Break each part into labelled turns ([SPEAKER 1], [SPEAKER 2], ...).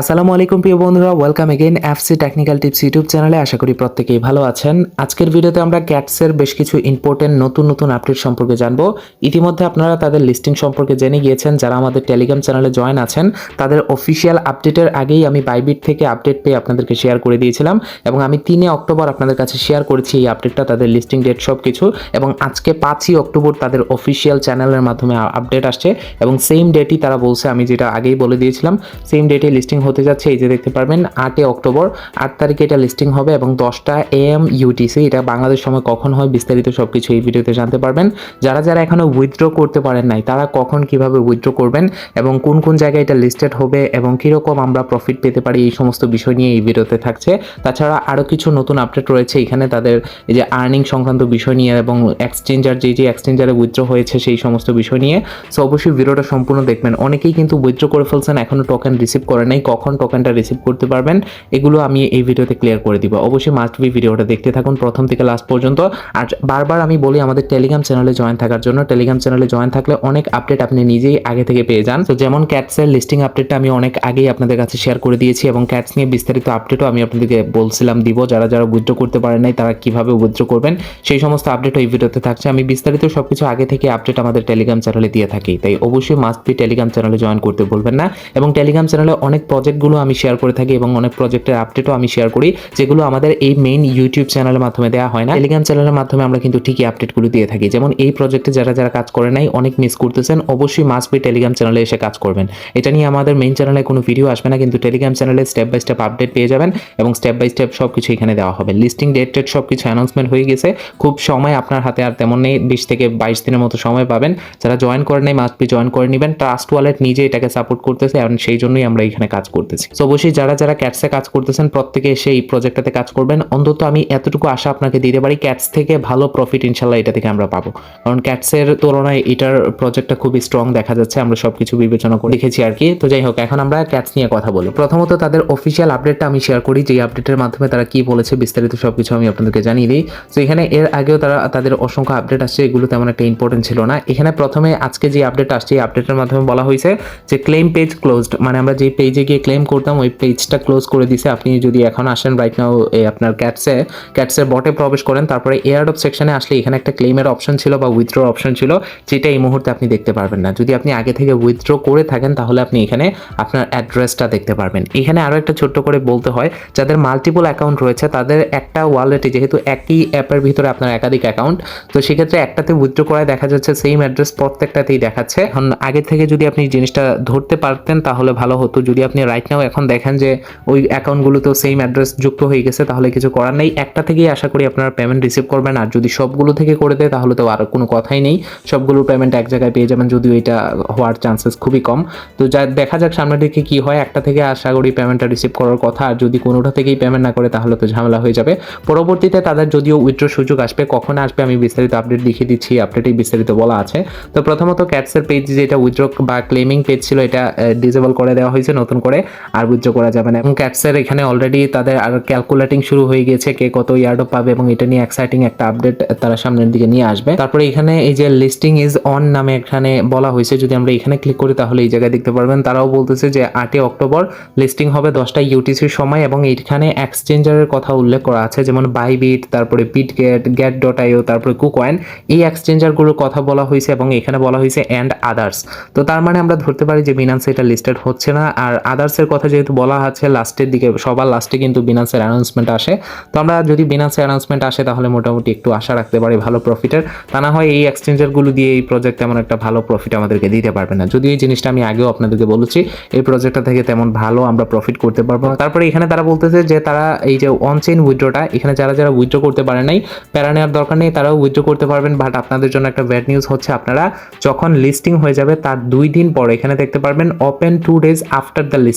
[SPEAKER 1] আসসালামু আলাইকুম প্রিয় বন্ধুরা welcome again FC technical tips YouTube চ্যানেলে আশা করি প্রত্যেকেই ভালো আছেন। আজকের ভিডিওতে আমরা ক্যাটসের বেশ কিছু ইম্পর্টেন্ট নতুন নতুন আপডেট সম্পর্কে জানব। ইতিমধ্যে আপনারা তাদের লিস্টিং সম্পর্কে জেনে গিয়েছেন, যারা আমাদের টেলিগ্রাম চ্যানেলে জয়েন আছেন, তাদের অফিসিয়াল আপডেটের আগেই আমি বাইবিট থেকে আপডেট পেয়ে আপনাদেরকে শেয়ার করে দিয়েছিলাম এবং আমি তিনে অক্টোবর আপনাদের কাছে শেয়ার করেছি এই আপডেটটা তাদের লিস্টিং ডেট সব কিছু এবং আজকে পাঁচই অক্টোবর তাদের অফিসিয়াল চ্যানেলের মাধ্যমে আপডেট আসছে এবং সেম ডেটই তারা বলছে, আমি যেটা আগেই বলে দিয়েছিলাম সেম ডেটে লিস্টিং হতে যাচ্ছে, এই যে দেখতে পারবেন, আটই অক্টোবর। আট তারিখে এটা লিস্টিং হবে এবং দশটা এম ইউটিসি এটা বাংলাদেশ সময় কখন হয় বিস্তারিত সব কিছু এই ভিডিওতে জানতে পারবেন। যারা যারা এখনও উইথড্র করতে পারেন নাই, তারা কখন কীভাবে উইথড্র করবেন এবং কোন কোন জায়গায় এটা লিস্টেড হবে এবং কীরকম আমরা প্রফিট পেতে পারি, এই সমস্ত বিষয় নিয়ে এই ভিডিওতে থাকছে। তাছাড়া আরও কিছু নতুন আপডেট রয়েছে, এখানে তাদের এই যে আর্নিং সংক্রান্ত বিষয় নিয়ে এবং এক্সচেঞ্জার যে যে এক্সচেঞ্জারে উইথড্র হয়েছে সেই সমস্ত বিষয় নিয়ে। সো অবশ্যই ভিডিওটা সম্পূর্ণ দেখবেন। অনেকেই কিন্তু উইথড্র করে ফেলছেন এখনও টোকেন রিসিভ করে নাই। কখন টোকেনটা রিসিভ করতে পারবেন, এগুলো আমি এই ভিডিওতে ক্লিয়ার করে দিব। অবশ্যই মাস্ট বি ভিডিওটা দেখতে থাকুন প্রথম থেকে লাস্ট পর্যন্ত। আর বারবার আমি বলি, আমাদের টেলিগ্রাম চ্যানেলে জয়েন থাকার জন্য। টেলিগ্রাম চ্যানেলে জয়েন থাকলে অনেক আপডেট আপনি নিজেই আগে থেকে পেয়ে যান। তো যেমন ক্যাটসের লিস্টিং আপডেটটা আমি অনেক আগেই আপনাদের কাছে শেয়ার করে দিয়েছি এবং ক্যাটস নিয়ে বিস্তারিত আপডেটও আমি আপনাদেরকে বলছিলাম দিব। যারা যারা উইথড্র করতে পারেন নাই, তারা কীভাবে উইথড্র করবেন, সেই সমস্ত আপডেট এই ভিডিওতে থাকছে। আমি বিস্তারিত সবকিছু আগে থেকে আপডেট আমাদের টেলিগ্রাম চ্যানেলে দিয়ে থাকি। তাই অবশ্যই মাস্ট বি টেলিগ্রাম চ্যানেলে জয়েন করতে বলবেন না। এবং টেলিগ্রাম চ্যানেলে অনেক প্রজেক্টগুলো আমি শেয়ার করে থাকি এবং অনেক প্রজেক্টের আপডেটও আমি শেয়ার করি, যেগুলো আমাদের এই মেইন ইউটিউব চ্যানেলের মাধ্যমে দেওয়া হয় না। টেলিগ্রাম চ্যানেলের মাধ্যমে আমরা কিন্তু ঠিকই আপডেটগুলো দিয়ে থাকি। যেমন এই প্রজেক্টে যারা যারা কাজ করে নাই, অনেক মিস করতেছেন, অবশ্যই মাস্ট বি টেলিগ্রাম চ্যানেলে এসে কাজ করবেন। এটা নিয়ে আমাদের মেইন চ্যানেলে কোনো ভিডিও আসবে না, কিন্তু টেলিগ্রাম চ্যানেলে স্টেপ বাই স্টেপ আপডেট পেয়ে যাবেন এবং স্টেপ বাই স্টেপ সব কিছু এখানে দেওয়া হবে। লিস্টিং ডেট টেট সব কিছু অ্যানাউন্সমেন্ট হয়ে গেছে। খুব সময় আপনার হাতে আর তেমন নেই, বিশ থেকে বাইশ দিনের মতো সময় পাবেন। যারা জয়েন করে নেই মাস্ট বি জয়েন করে নেবেন। ট্রাস্ট ওয়ালেট নিজে এটাকে সাপোর্ট করতেছে এবং সেই জন্যই আমরা এখানে কাজ করতেছি। তো অবশ্যই যারা যারা ক্যাটসে কাজ করতেছেন, প্রত্যেকে এসে এই প্রজেক্টটাতে কাজ করবেন। অন্তত আমি এতটুকু আশা আপনাকে দিতে পারি ক্যাটস থেকে ভালো প্রফিট ইনশাল্লাহ এটা থেকে আমরা পাবো। কারণ ক্যাটসের তুলনায় এটার প্রজেক্টটা খুবই স্ট্রং দেখা যাচ্ছে, আমরা সবকিছু বিবেচনা করে দেখেছি আর কি। তো যাই হোক, এখন আমরা ক্যাটস নিয়ে কথা বলি। প্রথমত তাদের অফিসিয়াল আপডেটটা আমি শেয়ার করি যে আপডেটের মাধ্যমে তারা কি বলেছে, বিস্তারিত সবকিছু আমি আপনাদেরকে জানিয়ে দিই। তো এখানে এর আগেও তারা, তাদের অসংখ্য আপডেট আসছে, এগুলো তেমন একটা ইম্পর্টেন্ট ছিল না। এখানে প্রথমে আজকে যে আপডেট আসছে, এই আপডেটের মাধ্যমে বলা হয়েছে যে ক্লেম পেজ ক্লোজড মানে আমরা যে পেজে গিয়ে ক্লেম করতাম, ওই পেজটা ক্লোজ করে দিছে। আপনি যদি এখন আসেন রাইট নাও আপনার ক্যাটসে ক্যাটসের বটে প্রবেশ করেন, তারপরে এয়ার অফ সেকশনে আসলে এখানে একটা ক্লেমের অপশন ছিল বা উইথড্র অপশন ছিল, যেটা এই মুহূর্তে আপনি দেখতে পারবেন না। যদি আপনি আগে থেকে উইথড্র করে থাকেন, তাহলে আপনি এখানে আপনার অ্যাড্রেসটা দেখতে পারবেন। এখানে আরও একটা ছোট্ট করে বলতে হয়, যাদের মাল্টিপল অ্যাকাউন্ট রয়েছে, তাদের একটা ওয়ালেটে যেহেতু একই অ্যাপের ভিতরে আপনার একাধিক অ্যাকাউন্ট তো সেক্ষেত্রে একটাতে উইথড্র করায় দেখা যাচ্ছে সেম অ্যাড্রেস প্রত্যেকটাতেই দেখাচ্ছে। এখন আগে থেকে যদি আপনি জিনিসটা ধরতে পারতেন, তাহলে ভালো হতো। যদি আপনি রাইট নাও এখন দেখেন যে ওই অ্যাকাউন্টগুলোতেও সেম অ্যাড্রেস যুক্ত হয়ে গেছে, তাহলে কিছু করার নেই। একটা থেকেই আশা করি আপনারা পেমেন্ট রিসিভ করবেন। আর যদি সবগুলো থেকে করে দেয়, তাহলে তো আর কোনো কথাই নেই। সবগুলো পেমেন্ট এক জায়গায় পেয়ে যাবেন, যদিও এটা হওয়ার চান্সেস খুবই কম। তো যা, দেখা যাক সামনের দিকে কী হয়। একটা থেকে আশা করি পেমেন্টটা রিসিভ করার কথা। আর যদি কোনোটা থেকেই পেমেন্ট না করে, তাহলে তো ঝামেলা হয়ে যাবে। পরবর্তীতে তাদের যদিও উইথড্র সুযোগ আসবে, কখন আসবে আমি বিস্তারিত আপডেট লিখে দিচ্ছি। আপডেটেই বিস্তারিত বলা আছে। তো প্রথমত ক্যাটসের পেজ যেটা উইথড্র বা ক্লেমিং পেজ ছিল, এটা ডিসেবল করে দেওয়া হয়েছে। নতুন করে আর উইথড্র করা যাবে না। এবং ক্যাটসের এখানে অলরেডি তাদের আর ক্যালকুলেটিং শুরু হয়ে গিয়েছে কে কত ইয়ার্ডও পাবে, এবং এটা নিয়ে এক্সাইটিং একটা আপডেট তারা সামনের দিকে নিয়ে আসবে। তারপরে এখানে এই যে লিস্টিং ইজ অন নামে এখানে বলা হয়েছে, যদি আমরা এখানে ক্লিক করি তাহলে এই জায়গায় দেখতে পারবেন, তারাও বলতেছে যে আটই অক্টোবর লিস্টিং হবে দশটা ইউটিসির সময়, এবং এইখানে এক্সচেঞ্জারের কথা উল্লেখ করা আছে, যেমন বাইবিট তারপরে বিটগেট গেট ডট আইও তারপরে কুকয়েন এই এক্সচেঞ্জারগুলোর কথা বলা হয়েছে, এবং এখানে বলা হয়েছে অ্যান্ড আদার্স তো তার মানে আমরা ধরতে পারি যে বিনান্সে এটা লিস্টেড হচ্ছে না, আর আদার্সের কথা যেহেতু বলা আছে লাস্টের দিকে সবার লাস্টে কিন্তু বিনান্সের অ্যানাউন্সমেন্ট আসে। তো আমরা যদি বিনান্সের অ্যানাউন্সমেন্ট আসে, তাহলে মোটামুটি একটু আশা রাখতে পারি ভালো প্রফিটের তা না হয় এই এক্সচেঞ্জারগুলো দিয়ে এই প্রজেক্ট তেমন একটা ভালো প্রফিট আমাদেরকে দিতে পারবে না। যদিও এই জিনিসটা আমি আগেও আপনাদেরকে বলেছি, এই প্রজেক্টটা থেকে তেমন ভালো আমরা প্রফিট করতে পারব না। তারপরে এখানে তারা বলতেছে যে তারা এই যে অনচেইন উইথড্রটা এখানে যারা যারা উইথড্র করতে পারে নাই, প্যারা নেওয়ার দরকার নেই, তারাও উইথড্র করতে পারবেন। বাট আপনাদের জন্য একটা ব্যাড নিউজ হচ্ছে, আপনারা যখন লিস্টিং হয়ে যাবে, তার দুই দিন পরে এখানে দেখতে পারবেন open two days after the listing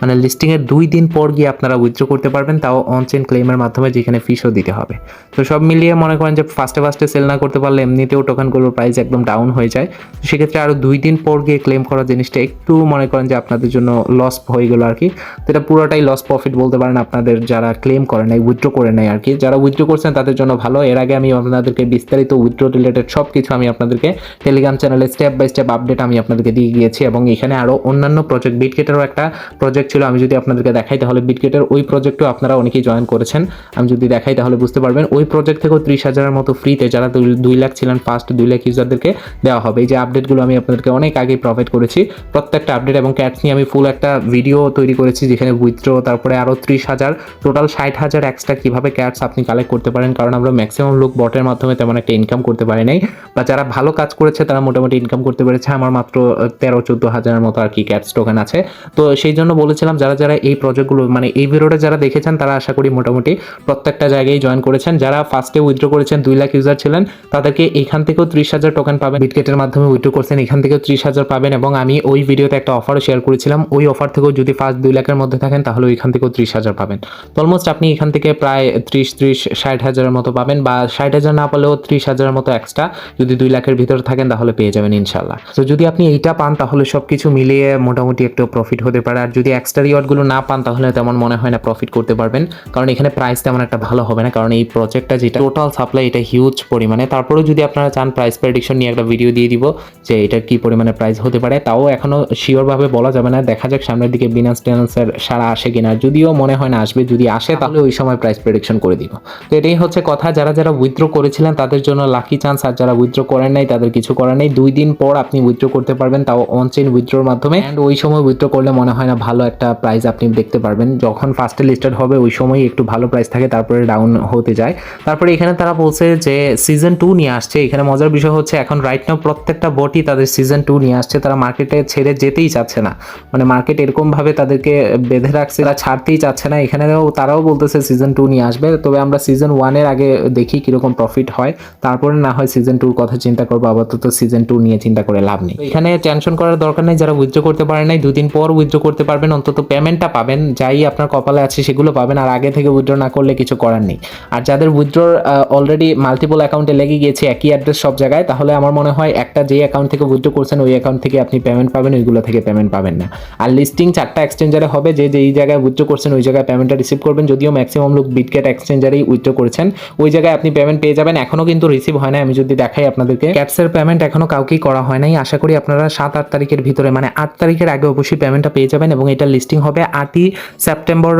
[SPEAKER 1] মানে লিস্টিংয়ের দুই দিন পর গিয়ে আপনারা উইথড্র করতে পারবেন, তাও অনচেন ক্লেমের মাধ্যমে যেখানে ফিসও দিতে হবে। তো সব মিলিয়ে মনে করেন যে ফার্স্টে ফার্স্টে সেল না করতে পারলে এমনিতেও টোকেনগুলোর প্রাইস একদম ডাউন হয়ে যায়। সেক্ষেত্রে আরও দুই দিন পর গিয়ে ক্লেম করা জিনিসটা একটু মনে করেন যে আপনাদের জন্য লস হয়ে গেলো আর কি তো এটা পুরোটাই লস প্রফিট বলতে পারেন আপনাদের যারা ক্লেম করে নেয় উইথড্র করে নেয় আর কি যারা উইথড্র করছেন তাদের জন্য ভালো। এর আগে আমি আপনাদেরকে বিস্তারিত উইথড্র রিলেটেড সব কিছু আমি আপনাদেরকে টেলিগ্রাম চ্যানেলে স্টেপ বাই স্টেপ আপডেট আমি আপনাদেরকে দিয়ে গিয়েছি এবং এখানে আরও অন্যান্য প্রজেক্ট বিটকেটেরও একটা প্রজেক্ট ছিল, আমি যদি আপনাদেরকে দেখাই, তাহলে বিটগেটের ওই প্রজেক্টও আপনারা অনেকেই জয়েন করেছেন। আমি যদি দেখাই, তাহলে বুঝতে পারবেন, ওই প্রজেক্ট থেকেও ত্রিশ হাজারের মতো ফ্রিতে যারা দুই- লাখ ছিলেন ফার্স্ট দুই লাখ ইউজারদেরকে দেওয়া হবে। এই যে আপডেটগুলো আমি আপনাদেরকে অনেক আগে প্রোভাইড করেছি, প্রত্যেকটা আপডেট এবং ক্যাটস নিয়ে আমি ফুল একটা ভিডিও তৈরি করেছি, যেখানে উইথড্র তারপরে আরও ত্রিশ হাজার টোটাল ষাট হাজার এক্সট্রা কীভাবে ক্যাটস আপনি কালেক্ট করতে পারেন, কারণ আমরা ম্যাক্সিমাম লোক বটের মাধ্যমে তেমন একটা ইনকাম করতে পারি নাই। বা যারা ভালো কাজ করেছে, তারা মোটামুটি ইনকাম করতে পেরেছে, আমার মাত্র তেরো, চোদ্দ হাজারের মতো আর কি ক্যাটস টোকেন আছে। তো সেই জন্য বলেছিলাম, যারা যারা এই প্রজেক্টগুলো মানে এই ভিডিওটা যারা দেখেছেন, তারা আশা করি মোটামুটি প্রত্যেকটা জায়গায় জয়েন করেছেন। যারা ফার্স্টে উইথড্র করেছেন, দুই লাখ ইউজার ছিলেন, তাদেরকে এখান থেকেও ত্রিশ হাজার টোকেন পাবেন। বিটগেটের মাধ্যমে উইথড্র করছেন, এখান থেকেও ত্রিশ হাজার পাবেন এবং আমি ওই ভিডিওতে একটা অফারও শেয়ার করেছিলাম। ওই অফার থেকেও যদি ফার্স্ট দুই লাখের মধ্যে থাকেন, তাহলে ওইখান থেকেও ত্রিশ হাজার পাবেন। তো অলমোস্ট আপনি এখান থেকে প্রায় ত্রিশ ত্রিশ, ষাট হাজারের মতো পাবেন বা ষাট হাজার না পেলেও ত্রিশ হাজারের মতো এক্সট্রা যদি দুই লাখের ভিতরে থাকেন, তাহলে পেয়ে যাবেন ইনশাল্লাহ তো যদি আপনি এইটা পান, তাহলে সব কিছু মিলিয়ে মোটামুটি একটু প্রফিট হতে পারে। আর যদি এক্সট্রা রিওয়ার্ডগুলো না পান তাহলে তেমন মনে হয় না প্রফিট করতে পারবেন। কারণ এখানে প্রাইস তেমন একটা ভালো হবে না কারণ এই প্রজেক্টটা যেটা টোটাল সাপ্লাই এটা হিউজ পরিমাণে। তারপরেও যদি আপনারা চান প্রাইস প্রেডিকশন নিয়ে একটা ভিডিও দিয়ে দিব যে এটার কি পরিমাণে প্রাইস হতে পারে। তাও এখনও শিওরভাবে বলা যাবে না। দেখা যাক সামনের দিকে বিনান্স টেনান্সের সারা আসে কিনা। যদিও মনে হয় না আসবে যদি আসে তাহলে ওই সময় প্রাইস প্রেডিকশন করে দিব। তো এটাই হচ্ছে কথা। যারা যারা উইথড্র করেছিলেন তাদের জন্য লাকি চান্স আর যারা উইথড্র করেন নাই তাদের কিছু করার নেই। দুই দিন পর আপনি উইথড্র করতে পারবেন তাও অন চেইন উইথড্রোর মাধ্যমে। অ্যান্ড ওই সময় উইথড্র করলে মনে হয় না, ভালো একটা প্রাইস আপনি দেখতে পারবেন। যখন ফার্স্টে লিস্টেড হবে, ওই সময় একটু ভালো প্রাইস থাকে, তারপরে ডাউন হতে যায়। তারপরে এখানে তারা বলছে যে সিজন টু নিয়ে আসছে। এখানে মজার বিষয় হচ্ছে, এখন রাইট নাও প্রত্যেকটা বটই তাদের সিজন টু নিয়ে আসছে। তারা মার্কেটে ছেড়ে যেতেই চাচ্ছে না। মানে মার্কেট এরকম ভাবে তাদেরকে বেঁধে রাখছে, তারা ছাড়তেই চাচ্ছে না। এখানেও তারাও বলতেছে সিজন টু নিয়ে আসবে। তবে আমরা সিজন ওয়ানের আগে দেখি কীরকম প্রফিট হয়। তারপরে না হয় সিজন টুর কথা চিন্তা করব। আপাতত সিজন টু নিয়ে চিন্তা করে লাভ নেই। এখানে টেনশন করার দরকার নেই। যারা উইথড্র করতে পারে নাই, দুদিন পর উইথড্র করতে পারবেন, অন্তত পেমেন্টটা পাবেন। যাই আপনার কপালে আছে সেগুলো পাবেন, আর আগে থেকে উইথড্র না করলে কিছু করার নেই। আর যাদের উইথড্রর অলরেডি মাল্টিপল অ্যাকাউন্টে লেগে গিয়েছে, একই অ্যাড্রেস সব জায়গায়, তাহলে আমার মনে হয় একটা যে অ্যাকাউন্ট থেকে উইথড্র করছেন, ওই অ্যাকাউন্ট থেকে আপনি পেমেন্ট পাবেন, ওইগুলো থেকে পেমেন্ট পাবেন না। আর লিস্টিং চারটা এক্সচেঞ্জারে হবে, যে যেই জায়গায় উইথড্র করছেন, ওই জায়গায় পেমেন্টটা রিসিভ করবেন। যদিও ম্যাক্সিমাম লোক বিটকেট এক্সচেঞ্জারেই উইথড্র করেছেন, ওই জায়গায় আপনি পেমেন্ট পেয়ে যাবেন। এখনও কিন্তু রিসিভ হয় না আমি যদি দেখাই আপনাদেরকে। ক্যাপসের পেমেন্ট এখনও কাউকেই করা হয় নাই। আশা করি আপনারা সাত আট তারিখের ভিতরে মানে আট তারিখের আগে অবশ্যই পেমেন্টটা পেয়ে যাবেন। এবং এটা লিস্টিং হবে আটই সেপ্টেম্বর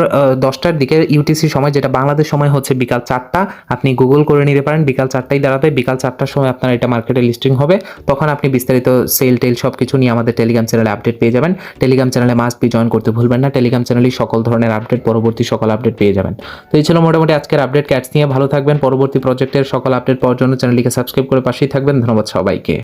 [SPEAKER 1] দশটার দিকে ইউটিসি সময়, যেটা বাংলাদেশ সময় হচ্ছে বিকাল চারটা। আপনি গুগল করে নিতে পারেন, বিকাল চারটায় দাঁড়াবে। বিকাল চারটার সময় আপনার এটা মার্কেটে লিস্টিং হবে। তখন আপনি বিস্তারিত সেল টেল সব কিছু নিয়ে আমাদের টেলিগ্রাম চ্যানেলে আপডেট পেয়ে যাবেন। টেলিগ্রাম চ্যানেলে মাস্ট বি জয়েন করতে ভুলবেন না। টেলিগ্রাম চ্যানেলে সকল ধরনের আপডেট পরবর্তী সকল আপডেট পেয়ে যাবেন। তো এই ছিল মোটামুটি আজকের আপডেট ক্যাটস নিয়ে। ভালো থাকবেন। পরবর্তী প্রজেক্টের সকল আপডেট পাওয়ার জন্য চ্যানেলটিকে সাবস্ক্রাইব করে পাশেই থাকবেন। ধন্যবাদ সবাইকে।